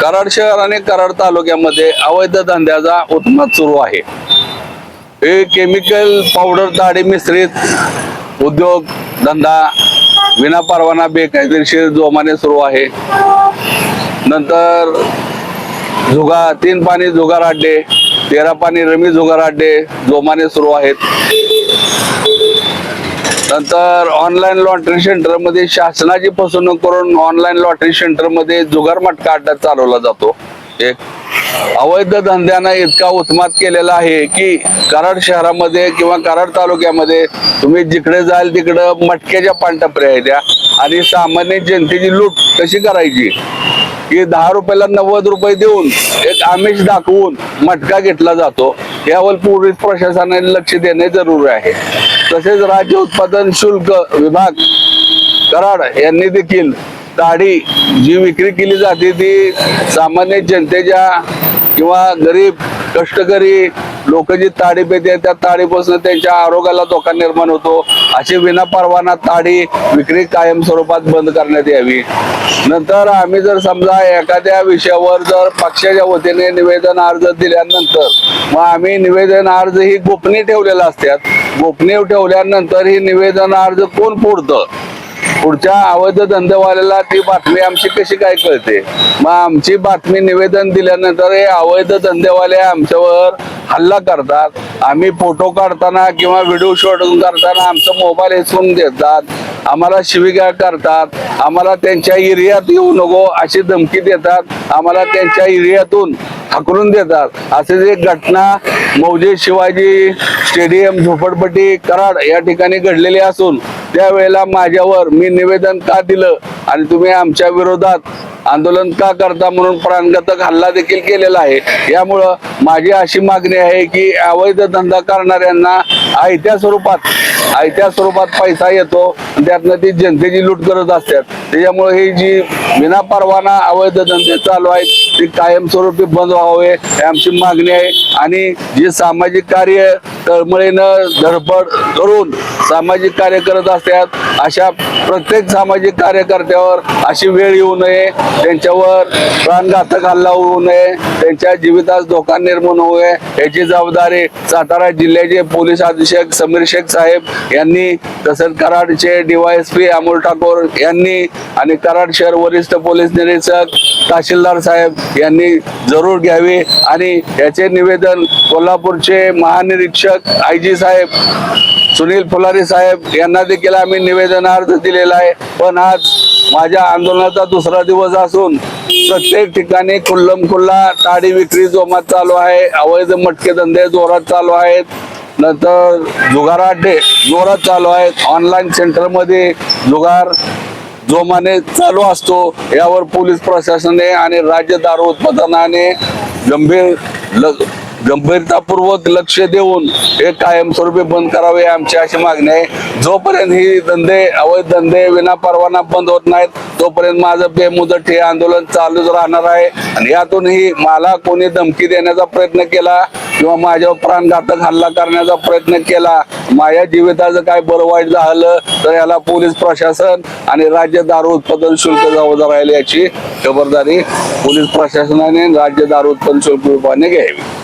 कराड शहर आणि कराड तालुक्यामध्ये अवैध धंद्याचा उत्माद सुरू आहे. हे केमिकल पावडर ताडी मिश्रित उद्योग धंदा विना परवाना बेकायदेशीर जोमाने सुरू आहे. नंतर झुगा तीन पाणी जुगार अड्डे तेरा पाणी रमी जुगार अड्डे जोमाने सुरू आहेत. नंतर ऑनलाईन लॉटरी सेंटरमध्ये शासनाची फसवणूक करून ऑनलाईन लॉटरी सेंटरमध्ये जुगार मटका अड्डा चालवला जातो. एक अवैध धंद्यानं इतका उत्मात केलेला आहे की कराड शहरामध्ये किंवा कराड तालुक्यामध्ये तुम्ही जिकडे जाल तिकडं मटक्याच्या पानटपऱ्या आहेत आणि सामान्य जनतेची लूट कशी करायची? की दहा रुपयाला नव्वद रुपये देऊन एक आमिष दाखवून मटका घेतला जातो. यावर पोलीस प्रशासनाने लक्ष देणे जरुरी आहे. तसेच राज्य उत्पादन शुल्क विभाग कराड यांनी देखील ताडी जी विक्री केली जाते ती सामान्य जनतेच्या किंवा गरीब कष्टकरी लोक जी ताडी पेते त्या ताडीपासून त्यांच्या आरोग्याला धोका निर्माण होतो. अशी विना परवाना ताडी विक्री कायम स्वरूपात बंद करण्यात यावी. नंतर आम्ही जर समजा एखाद्या विषयावर जर पक्षाच्या वतीने निवेदन अर्ज दिल्यानंतर मग आम्ही निवेदन अर्ज ही गोपनीय ठेवलेला असतात. गोपनीय ठेवल्यानंतर ही निवेदन अर्ज कोण फोडतं? पुढच्या अवैध धंदेवाल्याला ती बातमी आमची कशी काय कळते? मग आमची बातमी निवेदन दिल्यानंतर हे अवैध धंदेवाले आमच्यावर हल्ला करतात. आम्ही फोटो काढताना किंवा व्हिडिओ शूटिंग करताना आमचा मोबाईल हिसकून देतात. आम्हाला शिविगाळ करतात. आम्हाला त्यांच्या एरियात येऊ नको अशी धमकी देतात. आम्हाला त्यांच्या एरियातून हाकलून देतात. असे जे घटना मौजे शिवाजी स्टेडियम झोपडपट्टी कराड या ठिकाणी घडलेली असून त्यावेळेला माझ्यावर मी निवेदन का दिलं आणि तुम्ही आमच्या विरोधात आंदोलन का करता म्हणून प्राणघातक हल्ला देखील केलेला आहे. यामुळं माझी अशी मागणी आहे की अवैध धंदा करणाऱ्यांना आयत्या स्वरूपात आयत्या स्वरूपात पैसा येतो त्यातनं ती जनतेची लूट करत असतात. त्याच्यामुळे ही जी विना परवाना अवैध धंदे चालू आहेत ती कायमस्वरूपी बंद व्हावे ही आमची मागणी आहे. आणि जे सामाजिक कार्य तळमळीनं धडपड करून सामाजिक कार्य करत असतात अशा प्रत्येक सामाजिक कार्यकर्त्यावर अशी वेळ येऊ नये त्यांच्यावर प्राणघातक हल्ला होऊ नये त्यांच्या जीवितास धोका निर्माण होऊ नये याची जबाबदारी सातारा जिल्ह्याचे पोलीस अधीक्षक समीर शेख साहेब यांनी तसंच कराडचे डीवायएसपी अमोल ठाकूर यांनी आणि कराड शहर वरिष्ठ पोलीस निरीक्षक तहसीलदार साहेब यांनी जरूर घ्यावी आणि याचे निवेदन कोल्हापूरचे महानिरीक्षक आय जी साहेब सुनील फुलारी साहेब यांना देखील आम्ही निवेदन अर्ज दिलेला आहे. पण आज माझ्या आंदोलनाचा दुसरा दिवस असून प्रत्येक ठिकाणी खुल्लम खुल्ला ताडी विक्री जोमात चालू आहे अवैध मटके धंदे जोरात चालू आहेत नंतर जुगार डे जोरात चालू आहेत ऑनलाईन सेंटरमध्ये जुगार जोमाने चालू असतो. यावर पोलीस प्रशासनाने आणि राज्य दारू उत्पादनाने गंभीर गंभीरतापूर्वक लक्ष देऊन हे कायमस्वरूपी बंद करावे आमची अशी मागणी आहे. जोपर्यंत ही धंदे अवैध धंदे विना परवाना बंद होत नाहीत तोपर्यंत माझं बेमुदत हे आंदोलन चालूच राहणार आहे. आणि यातूनही मला कोणी धमकी देण्याचा प्रयत्न केला किंवा माझ्यावर प्राणघातक हल्ला करण्याचा प्रयत्न केला माझ्या जीविताचं काय बरं वाईट झालं तर याला पोलीस प्रशासन आणि राज्य दारू उत्पादन शुल्क जबाबदार राहील याची खबरदारी पोलीस प्रशासनाने राज्य दारू उत्पादन शुल्क विभागाने घ्यावी.